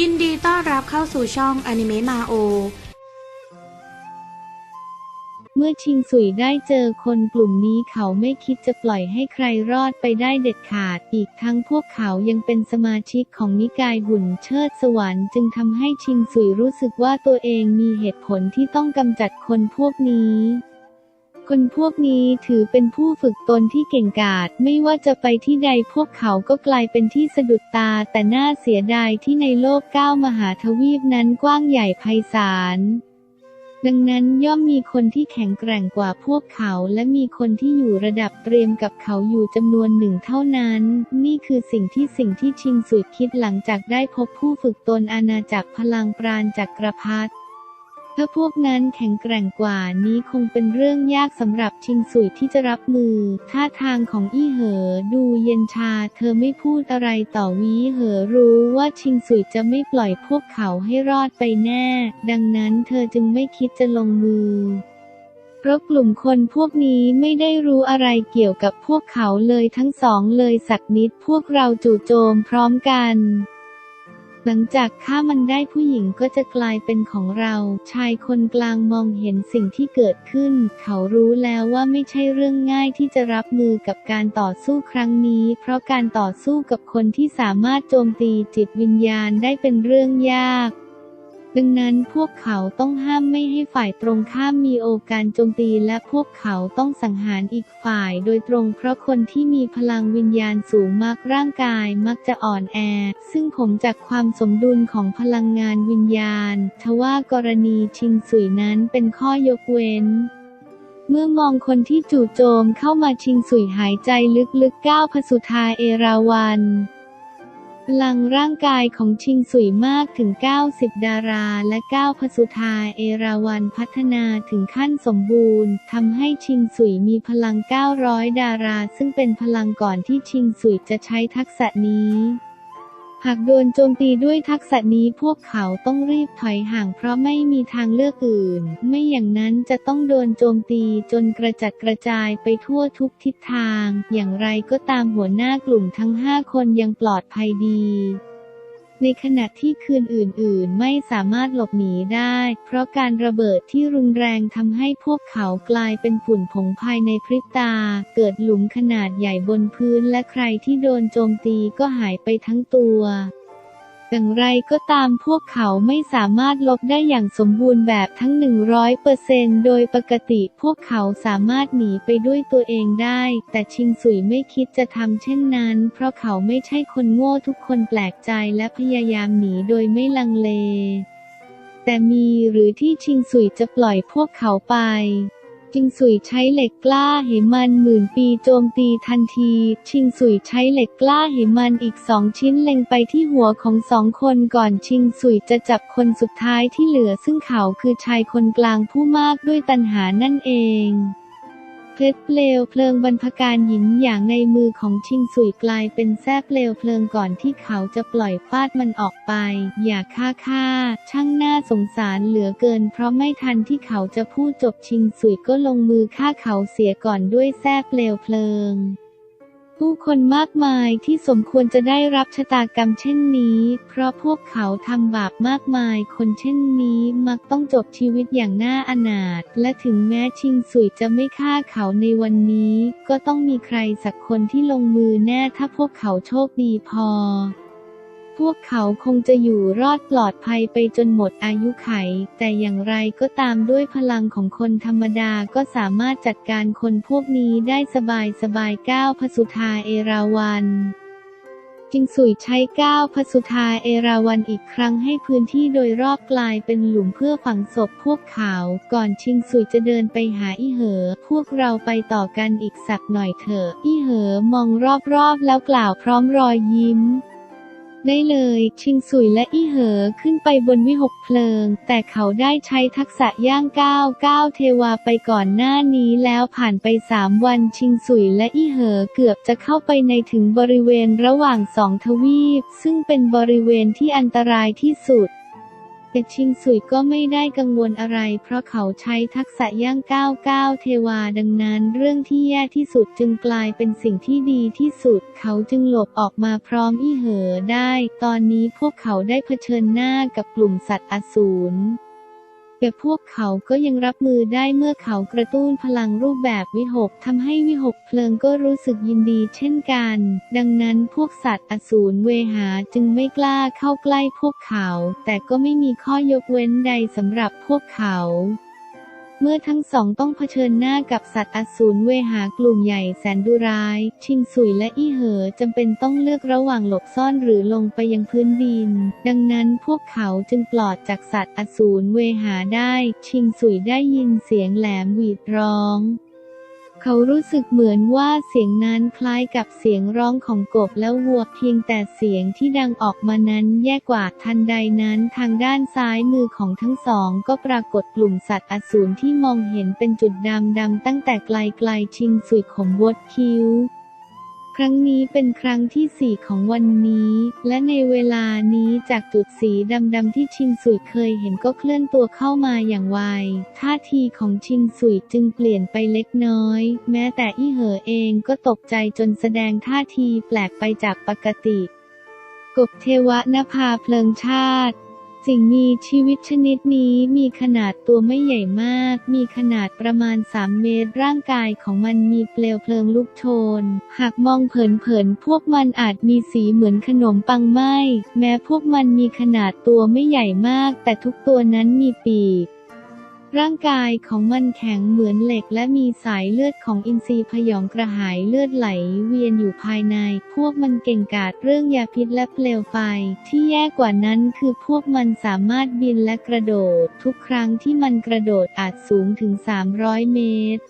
ยินดีต้อนรับเข้าสู่ช่องอนิเมะมาโอ เมื่อชิงสุยได้เจอคนกลุ่มนี้เขาไม่คิดจะปล่อยให้ใครรอดไปได้เด็ดขาด อีกทั้งพวกเขายังเป็นสมาชิกของนิกายหุ่นเชิดสวรรค์จึงทำให้ชิงสุยรู้สึกว่าตัวเองมีเหตุผลที่ต้องกำจัดคนพวกนี้ คนพวกนี้ถือเป็นผู้ฝึกตนที่เก่งกาจไม่ว่าจะไปที่ใดพวกเขาก็กลายเป็นที่สะดุดตา แต่น่าเสียดายที่ในโลกเก้ามหาทวีปนั้นกว้างใหญ่ไพศาลดังนั้นย่อมมีคนที่แข็งแกร่งกว่าพวกเขาและมีคนที่อยู่ระดับเตรียมกับเขาอยู่จำนวนหนึ่งเท่านั้น นี่คือสิ่งที่สิ่งที่ชิงสุดคิดหลังจากได้พบผู้ฝึกตนอาณาจักรพลังปราณจักรพรรดิ ถ้าพวกนั้นแข็งแกร่งกว่านี้คงเป็นเรื่องยากสำหรับชิงสุยที่จะรับมือ ท่าทางของอี้เหอดูเย็นชา เธอไม่พูดอะไรต่อวีเหอรู้ว่าชิงสุยจะไม่ปล่อยพวกเขาให้รอดไปแน่ ดังนั้นเธอจึงไม่คิดจะลงมือเพราะกลุ่มคนพวกนี้ไม่ได้รู้อะไรเกี่ยวกับพวกเขาเลยทั้งสองเลยสักนิดพวกเราจู่โจมพร้อมกัน หลังจากฆ่ามันได้ผู้หญิงก็จะกลายเป็นของเรา ชายคนกลางมองเห็นสิ่งที่เกิดขึ้น เขารู้แล้วว่าไม่ใช่เรื่องง่ายที่จะรับมือกับการต่อสู้ครั้งนี้ เพราะการต่อสู้กับคนที่สามารถโจมตีจิตวิญญาณได้เป็นเรื่องยาก ดังนั้นพวกเขาต้องห้ามไม่ให้ฝ่ายตรงข้ามมีโอกาสโจมตีและพวกเขาต้องสังหารอีกฝ่ายโดยตรงเพราะคนที่มีพลังวิญญาณสูงมากร่างกายมักจะอ่อนแอ ซึ่งผมจากความสมดุลของพลังงานวิญญาณ ทว่ากรณีชิงสุยนั้นเป็นข้อยกเว้นเมื่อมองคนที่จู่โจมเข้ามาชิงสุยหายใจลึกๆก้าวพสุธาเอราวัน ลังร่างกายของชิงสุยมากถึง 90 ดาราและ9พสุธาเอราวันพัฒนาถึงขั้นสมบูรณ์ทำให้ชิงสุยมีพลัง 900 ดารา ซึ่งเป็นพลังก่อนที่ชิงสุยจะใช้ทักษะนี้ หากโดนโจมตีด้วยทักษะนี้พวกเขาต้องรีบถอยห่างเพราะไม่มีทางเลือกอื่น ไม่อย่างนั้นจะต้องโดนโจมตีจนกระจัดกระจายไปทั่วทุกทิศทาง อย่างไรก็ตามหัวหน้ากลุ่มทั้งห้าคนยังปลอดภัยดี ในขณะที่คืนอื่นๆ ไม่สามารถหลบหนีได้ เพราะการระเบิดที่รุนแรงทำให้พวกเขากลายเป็นฝุ่นผงภายในพริบตา เกิดหลุมขนาดใหญ่บนพื้นและใครที่โดนโจมตีก็หายไปทั้งตัว อย่างไรก็ตามพวกเขาไม่สามารถลบได้อย่างสมบูรณ์แบบทั้ง 100%โดยปกติพวกเขาสามารถหนีไปด้วยตัวเองได้ แต่ชิงสุยไม่คิดจะทำเช่นนั้น เพราะเขาไม่ใช่คนโง่ทุกคนแปลกใจและพยายามหนีโดยไม่ลังเล แต่มีหรือที่ชิงสุยจะปล่อยพวกเขาไป ชิงสุยใช้เหล็กกล้าเหมันหมื่นปีโจมตีทันที ชิงสุยใช้เหล็กกล้าเหมันอีกสองชิ้นเล็งไปที่หัวของสองคนก่อนชิงสุยจะจับคนสุดท้ายที่เหลือซึ่งเขาคือชายคนกลางผู้มากด้วยตัณหานั่นเอง เพชรเปลวเพลิงบรรพการหินอย่างในมือของชิงสุยกลายเป็นแทบเปลวเพลิงก่อนที่เขาจะปล่อยฟาดมันออกไป อย่าฆ่าฆ่า ช่างน่าสงสารเหลือเกิน เพราะไม่ทันที่เขาจะพูดจบชิงสุยก็ลงมือฆ่าเขาเสียก่อนด้วยแทบเปลวเพลิง ผู้คนมากมายที่สมควรจะได้รับชะตากรรมเช่นนี้ เพราะพวกเขาทำบาปมากมาย คนเช่นนี้มักต้องจบชีวิตอย่างน่าอนาถ และถึงแม้ชิงสุยจะไม่ฆ่าเขาในวันนี้ ก็ต้องมีใครสักคนที่ลงมือแน่ถ้าพวกเขาโชคดีพอ พวกเขาคงจะอยู่รอดปลอดภัยไปจนหมดอายุไข แต่อย่างไรก็ตามด้วยพลังของคนธรรมดาก็สามารถจัดการคนพวกนี้ได้สบายสบายก้าวพสุธาเอราวันจิงสุยใช้ก้าวพสุธาเอราวันอีกครั้งให้พื้นที่โดยรอบกลายเป็นหลุมเพื่อฝังศพพวกเขา ก่อนชิงสุยจะเดินไปหาอี้เหอ พวกเราไปต่อกันอีกสักหน่อยเถอะ อี้เหอมองรอบๆแล้วกล่าวพร้อมรอยยิ้ม ได้เลย ชิงสุยและอี้เหอขึ้นไปบนวิหกเพลิง แต่เขาได้ใช้ทักษะย่างก้าวก้าวเทวาไปก่อนหน้านี้แล้วผ่านไปสามวันชิงสุยและอี้เหอเกือบจะเข้าไปในถึงบริเวณระหว่างสองทวีป ซึ่งเป็นบริเวณที่อันตรายที่สุด แต่ชิงสุยก็ไม่ได้กังวลอะไร เพราะเขาใช้ทักษะย่างก้าวก้าวเทวาดังนั้นเรื่องที่แย่ที่สุดจึงกลายเป็นสิ่งที่ดีที่สุด เขาจึงหลบออกมาพร้อมอี้เหอได้ ตอนนี้พวกเขาได้เผชิญหน้ากับกลุ่มสัตว์อสูร แต่พวกเขาก็ยังรับมือได้เมื่อเขากระตุ้นพลังรูปแบบวิหกทำให้วิหกเพลิงก็รู้สึกยินดีเช่นกัน ดังนั้นพวกสัตว์อสูรเวหาจึงไม่กล้าเข้าใกล้พวกเขา แต่ก็ไม่มีข้อยกเว้นใดสำหรับพวกเขา เมื่อทั้งสองต้องเผชิญหน้ากับสัตว์อสูรเวหากลุ่มใหญ่แสนดุร้าย ชิงสุยและอี้เหอจำเป็นต้องเลือกระหว่างหลบซ่อนหรือลงไปยังพื้นดิน ดังนั้นพวกเขาจึงปลอดจากสัตว์อสูรเวหาได้ ชิงสุยได้ยินเสียงแหลมหวีดร้อง เขารู้สึกเหมือนว่าเสียงนั้นคล้ายกับเสียงร้องของกบและวัวเพียงแต่เสียงที่ดังออกมานั้นแย่กว่าทันใดนั้นทางด้านซ้ายมือของทั้งสอง ก็ปรากฏกลุ่มสัตว์อสูรที่มองเห็นเป็นจุดดำดำตั้งแต่ไกลๆชิงสุยขมวดคิ้ว ครั้งนี้เป็นครั้งที่สี่ของวันนี้ และในเวลานี้จากจุดสีดำๆที่ชินสุยเคยเห็นก็เคลื่อนตัวเข้ามาอย่างไว ท่าทีของชินสุยจึงเปลี่ยนไปเล็กน้อย แม้แต่อี้เหอเองก็ตกใจจนแสดงท่าทีแปลกไปจากปกติ กบเทวะนภาเพลิงชาติ สิ่งมีชีวิตชนิดนี้มีขนาดตัวไม่ใหญ่มาก มีขนาดประมาณ 3 เมตร ร่างกายของมันมีเปลวเพลิงลุกโชน หากมองเผินๆ พวกมันอาจมีสีเหมือนขนมปังไหมแม้พวกมันมีขนาดตัวไม่ใหญ่มาก แต่ทุกตัวนั้นมีปีก ร่างกายของมันแข็งเหมือนเหล็กและมีสายเลือดของอินทรีย์พยองกระหายเลือดไหลเวียนอยู่ภายใน พวกมันเก่งกาจเรื่องยาพิษและเปลวไฟ ที่แย่กว่านั้นคือพวกมันสามารถบินและกระโดด ทุกครั้งที่มันกระโดดอาจสูงถึง 300 เมตร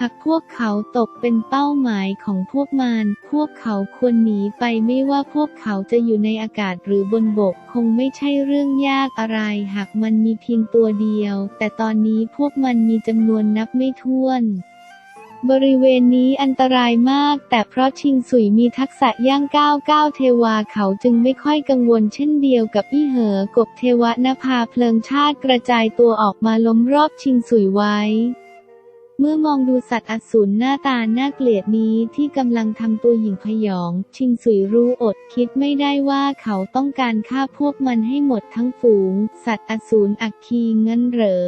หากพวกเขาตกเป็นเป้าหมายของพวกมันพวกเขาควรหนีไปไม่ว่าพวกเขาจะอยู่ในอากาศหรือบนบกคงไม่ใช่เรื่องยากอะไร หากมันมีเพียงตัวเดียว แต่ตอนนี้พวกมันมีจำนวนนับไม่ถ้วนบริเวณนี้อันตรายมาก แต่เพราะชิงสุยมีทักษะย่างก้าวก้าวเทวาเขาจึงไม่ค่อยกังวลเช่นเดียวกับอี้เหอกบเทวะนภาเพลิงชาติกระจายตัวออกมาล้มรอบชิงสุยไว้ เมื่อมองดูสัตว์อสูรหน้าตาน่าเกลียดนี้ที่กำลังทำตัวหยิ่งพยอง ชิงสุยรู้อดคิดไม่ได้ว่าเขาต้องการฆ่าพวกมันให้หมดทั้งฝูง สัตว์อสูรอักคีงั้นเหรอ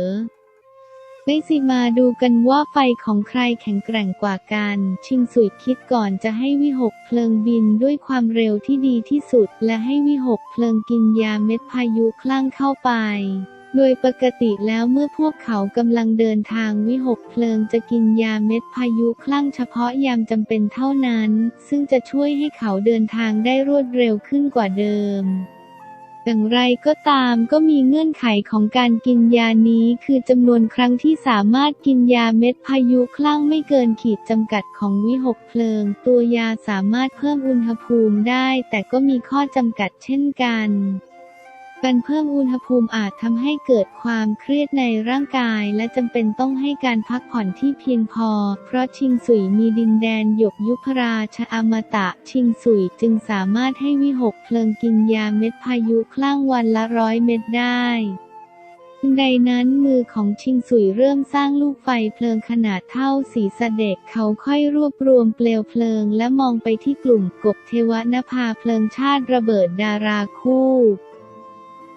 ได้สิมาดูกันว่าไฟของใครแข็งแกร่งกว่ากัน ชิงสุยคิดก่อนจะให้วิหกเพลิงบินด้วยความเร็วที่ดีที่สุด และให้วิหกเพลิงกินยาเม็ดพายุคลั่งเข้าไป โดยปกติแล้วเมื่อพวกเขากำลังเดินทางวิหกเพลิงจะกินยาเม็ดพายุคลั่งเฉพาะยามจำเป็นเท่านั้น ซึ่งจะช่วยให้เขาเดินทางได้รวดเร็วขึ้นกว่าเดิมอย่างไรก็ตามก็มีเงื่อนไขของการกินยานี้คือจำนวนครั้งที่สามารถกินยาเม็ดพายุคลั่งไม่เกินขีดจำกัดของวิหกเพลิง ตัวยาสามารถเพิ่มอุณหภูมิได้ แต่ก็มีข้อจำกัดเช่นกัน การเพิ่มอุณหภูมิอาจทำให้เกิดความเครียดในร่างกาย และจำเป็นต้องให้การพักผ่อนที่เพียงพอ เพราะชิงสุยมีดินแดนหยกยุพราชอมตะ ชิงสุยจึงสามารถให้วิหกเพลิงกินยาเม็ดพายุคลั่งวันละร้อยเม็ดได้ทันนั้นมือของชิงสุยเริ่มสร้างลูกไฟเพลิงขนาดเท่าสีสเด็กเขาค่อยรวบรวมเปลวเพลิงและมองไปที่กลุ่มกบเทวนภาเพลิงชาติระเบิดดาราคู่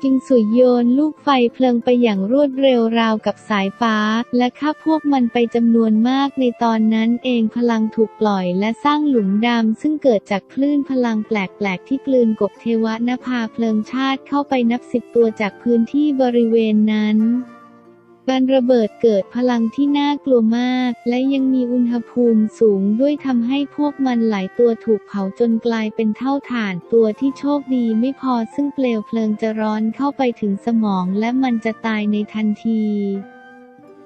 จิงสุยโยนลูกไฟเพลิงไปอย่างรวดเร็วราวกับสายฟ้า และฆ่าพวกมันไปจำนวนมากในตอนนั้นเองพลังถูกปล่อยและสร้างหลุมดำซึ่งเกิดจากคลื่นพลังแปลกๆที่กลืนกบเทวะนภาเพลิงชาติเข้าไปนับสิบตัวจากพื้นที่บริเวณนั้น การระเบิดเกิดพลังที่น่ากลัวมาก และยังมีอุณหภูมิสูงด้วยทำให้พวกมันหลายตัวถูกเผาจนกลายเป็นเท่าฐานตัวที่โชคดีไม่พอซึ่งเปลวเพลิงจะร้อนเข้าไปถึงสมองและมันจะตายในทันที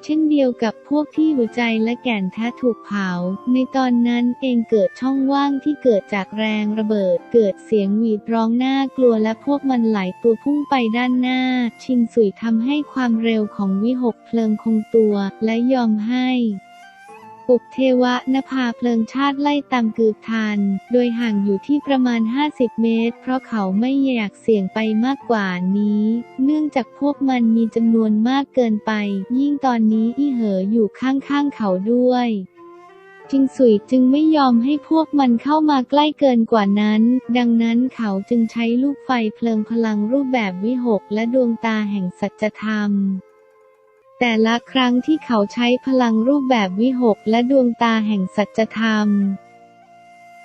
ช่นเดียวกับพวกที่หัวใจและแก่นแท้ถูกเผา ในตอนนั้นเองเกิดช่องว่างที่เกิดจากแรงระเบิด เกิดเสียงหวีดร้องน่ากลัวและพวกมันไหลตัวพุ่งไปด้านหน้า ชิงสุยทำให้ความเร็วของวิหกเพลิงคงตัวและยอมให้ ปุกเทวะนภาเพลิงชาติไล่ตามกืบทัน โดยห่างอยู่ที่ประมาณ 50 เมตร เพราะเขาไม่อยากเสี่ยงไปมากกว่านี้ เนื่องจากพวกมันมีจำนวนมากเกินไป ยิ่งตอนนี้อี้เหออยู่ข้างๆเขาด้วยจิงสุยจึงไม่ยอมให้พวกมันเข้ามาใกล้เกินกว่านั้น ดังนั้นเขาจึงใช้ลูกไฟเพลิงพลังรูปแบบวิหกและดวงตาแห่งสัจธรรม แต่ละครั้งที่เขาใช้พลังรูปแบบวิหกและดวงตาแห่งสัจธรรม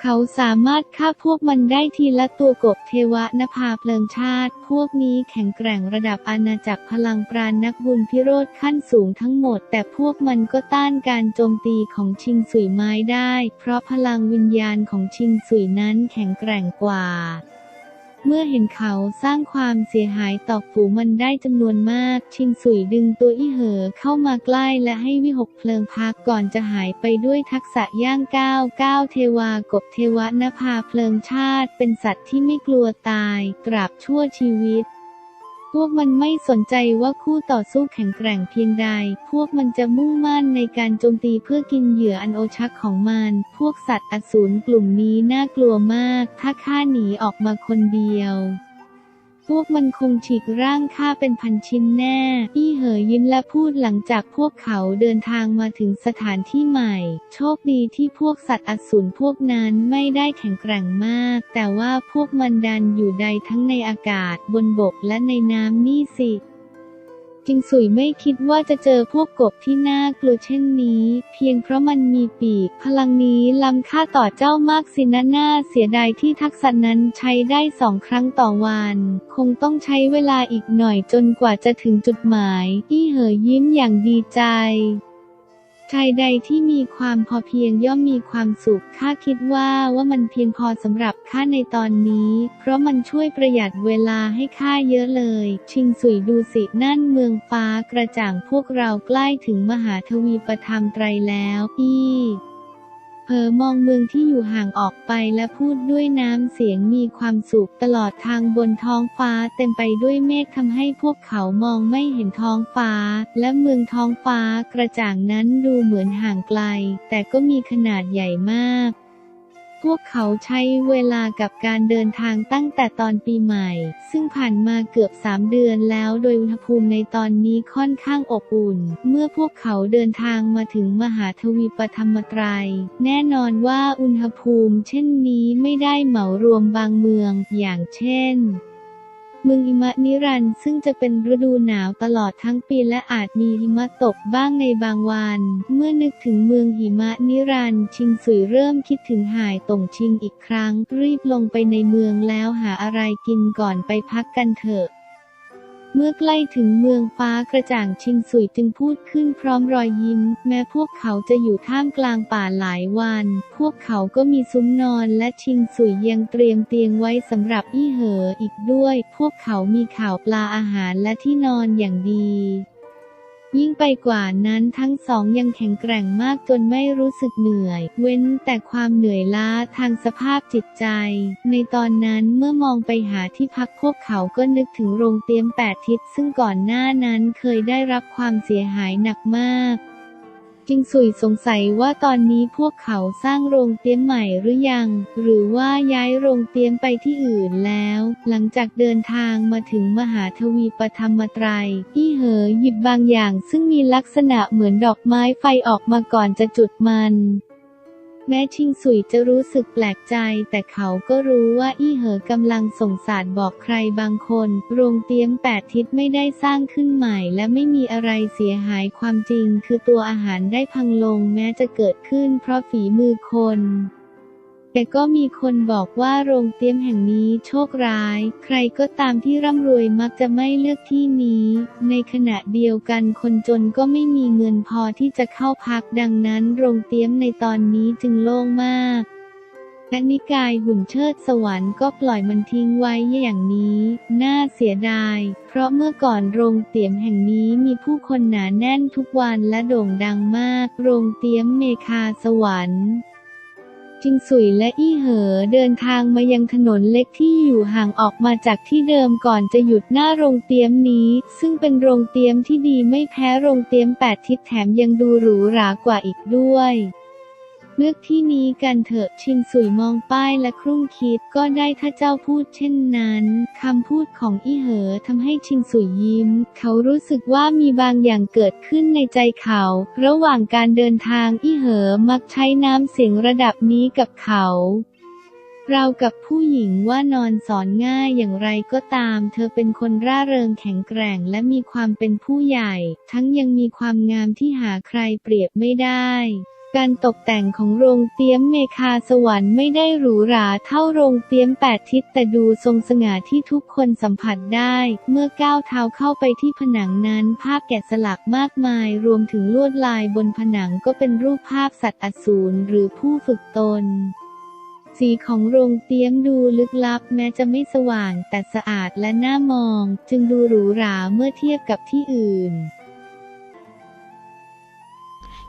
เขาสามารถฆ่าพวกมันได้ทีละตัวกบเทวะนภาเพลิงชาติ พวกนี้แข็งแกร่งระดับอาณาจักรพลังปราณนักบุญพิโรธขั้นสูงทั้งหมด แต่พวกมันก็ต้านการโจมตีของชิงสุยไม้ได้ เพราะพลังวิญญาณของชิงสุยนั้นแข็งแกร่งกว่า เมื่อเห็นเขาสร้างความเสียหายต่อฝูมันได้จำนวนมาก ชิงสุยดึงตัวอี้เหอเข้ามาใกล้และให้วิหกเพลิงพักก่อนจะหายไปด้วยทักษะย่างก้าวก้าวเทวากบเทวะนภาเพลิงชาติ เป็นสัตว์ที่ไม่กลัวตายตราบชั่วชีวิต พวกมันไม่สนใจว่าคู่ต่อสู้แข็งแกร่งเพียงใด พวกมันจะมุ่งมั่นในการโจมตีเพื่อกินเหยื่ออันโอชักของมัน พวกสัตว์อสูรกลุ่มนี้น่ากลัวมาก ถ้าข้าหนีออกมาคนเดียว พวกมันคงฉีกร่างข้าเป็นพันชิ้นแน่ อี้เหอยิ้มและพูดหลังจากพวกเขาเดินทางมาถึงสถานที่ใหม่ โชคดีที่พวกสัตว์อสูรพวกนั้นไม่ได้แข็งแกร่งมาก แต่ว่าพวกมันดันอยู่ใดทั้งในอากาศ บนบกและในน้ำนี่สิ จิงสุยไม่คิดว่าจะเจอพวกกบที่น่ากลัวเช่นนี้ เพียงเพราะมันมีปีก พลังนี้ล้ำค่าต่อเจ้ามากสินะน่าเสียดายที่ทักษะนั้นใช้ได้สองครั้งต่อวัน คงต้องใช้เวลาอีกหน่อยจนกว่าจะถึงจุดหมาย อี้เหอยิ้มอย่างดีใจ ชายใดที่มีความพอเพียงย่อมมีความสุข ข้าคิดว่าว่ามันเพียงพอสำหรับข้าในตอนนี้ เพราะมันช่วยประหยัดเวลาให้ข้าเยอะเลย ชิงสุยดูสินั่นเมืองฟ้ากระจ่างพวกเราใกล้ถึงมหาทวีปธรรมไตรแล้ว อีเผล อมองเมืองที่อยู่ห่างออกไปและพูดด้วยน้ำเสียงมีความสุขตลอดทางบนท้องฟ้าเต็มไปด้วยเมฆทำให้พวกเขามองไม่เห็นท้องฟ้า และเมืองท้องฟ้ากระจ่างนั้นดูเหมือนห่างไกล แต่ก็มีขนาดใหญ่มาก พวกเขาใช้เวลากับการเดินทางตั้งแต่ตอนปีใหม่ ซึ่งผ่านมาเกือบสามเดือนแล้วโดยอุณหภูมิในตอนนี้ค่อนข้างอบอุ่น เมื่อพวกเขาเดินทางมาถึงมหาทวีปธรรมไตรยแน่นอนว่าอุณหภูมิเช่นนี้ไม่ได้เหมารวมบางเมือง อย่างเช่น เมืองหิมะนิรันด์ซึ่งจะเป็นฤดูหนาวตลอดทั้งปีและอาจมีหิมะตกบ้างในบางวัน เมื่อนึกถึงเมืองหิมะนิรันด์ชิงสุยเริ่มคิดถึงหายต่งชิงอีกครั้ง รีบลงไปในเมืองแล้วหาอะไรกินก่อนไปพักกันเถอะ เมื่อใกล้ถึงเมืองฟ้ากระจ่างชิงสุยจึงพูดขึ้นพร้อมรอยยิ้ม แม้พวกเขาจะอยู่ท่ามกลางป่าหลายวัน พวกเขาก็มีซุ้มนอนและชิงสุยยังเตรียมเตียงไว้สำหรับอี้เหออีกด้วย พวกเขามีข่าวปลาอาหารและที่นอนอย่างดี ยิ่งไปกว่านั้นทั้งสองยังแข็งแกร่งมากจนไม่รู้สึกเหนื่อย เว้นแต่ความเหนื่อยล้าทางสภาพจิตใจ ในตอนนั้นเมื่อมองไปหาที่พักพวกเขาก็นึกถึงโรงเตรียมแปดทิศซึ่งก่อนหน้านั้นเคยได้รับความเสียหายหนักมาก จิงสุยสงสัยว่าตอนนี้พวกเขาสร้างโรงเตี้ยมใหม่หรือยัง หรือว่าย้ายโรงเตี้ยมไปที่อื่นแล้ว หลังจากเดินทางมาถึงมหาทวีปธรรมไตรยอี้เหอหยิบบางอย่างซึ่งมีลักษณะเหมือนดอกไม้ไฟออกมาก่อนจะจุดมัน แม้ชิงสุยจะรู้สึกแปลกใจ แต่เขาก็รู้ว่าอี้เหอกำลังส่งสารบอกใครบางคน โรงเตรียมแปดทิศไม่ได้สร้างขึ้นใหม่ และไม่มีอะไรเสียหายความจริง คือตัวอาหารได้พังลงแม้จะเกิดขึ้นเพราะฝีมือคน แต่ก็มีคนบอกว่าโรงเตรียมแห่งนี้โชคร้าย ใครก็ตามที่ร่ำรวยมักจะไม่เลือกที่นี้ ในขณะเดียวกันคนจนก็ไม่มีเงินพอที่จะเข้าพักดังนั้นโรงเตรียมในตอนนี้จึงโล่งมากและนิกายหุ่นเชิดสวรรค์ก็ปล่อยมันทิ้งไว้อย่างนี้ น่าเสียดาย เพราะเมื่อก่อนโรงเตรียมแห่งนี้มีผู้คนหนาแน่นทุกวันและโด่งดังมาก โรงเตรียมเมคาสวรรค์ จิงสุยและอี้เหอเดินทางมายังถนนเล็กที่อยู่ห่างออกมาจากที่เดิมก่อนจะหยุดหน้าโรงเตี๊ยมนี้ ซึ่งเป็นโรงเตี๊ยมที่ดีไม่แพ้โรงเตี๊ยมแปดทิศแถมยังดูหรูหรากว่าอีกด้วย เลือกที่นี้กันเถอะชินสุยมองป้ายและครุ่งคิดก็ได้ถ้าเจ้าพูดเช่นนั้นคำพูดของอี้เหอทำให้ชินสุยยิ้ม เขารู้สึกว่ามีบางอย่างเกิดขึ้นในใจเขา ระหว่างการเดินทางอี้เหอมักใช้น้ำเสียงระดับนี้กับเขาเรากับผู้หญิงว่านอนสอนง่ายอย่างไรก็ตาม เธอเป็นคนร่าเริงแข็งแกร่งและมีความเป็นผู้ใหญ่ ทั้งยังมีความงามที่หาใครเปรียบไม่ได้ การตกแต่งของโรงเตี๊ยมเมคาสวรรค์ไม่ได้หรูหราเท่าโรงเตี๊ยมแปดทิศแต่ดูทรงสง่าที่ทุกคนสัมผัสได้ เมื่อก้าวเท้าเข้าไปที่ผนังนั้นภาพแกะสลักมากมาย รวมถึงลวดลายบนผนังก็เป็นรูปภาพสัตว์อสูรหรือผู้ฝึกตนสีของโรงเตี๊ยมดูลึกลับแม้จะไม่สว่างแต่สะอาดและน่ามอง จึงดูหรูหราเมื่อเทียบกับที่อื่น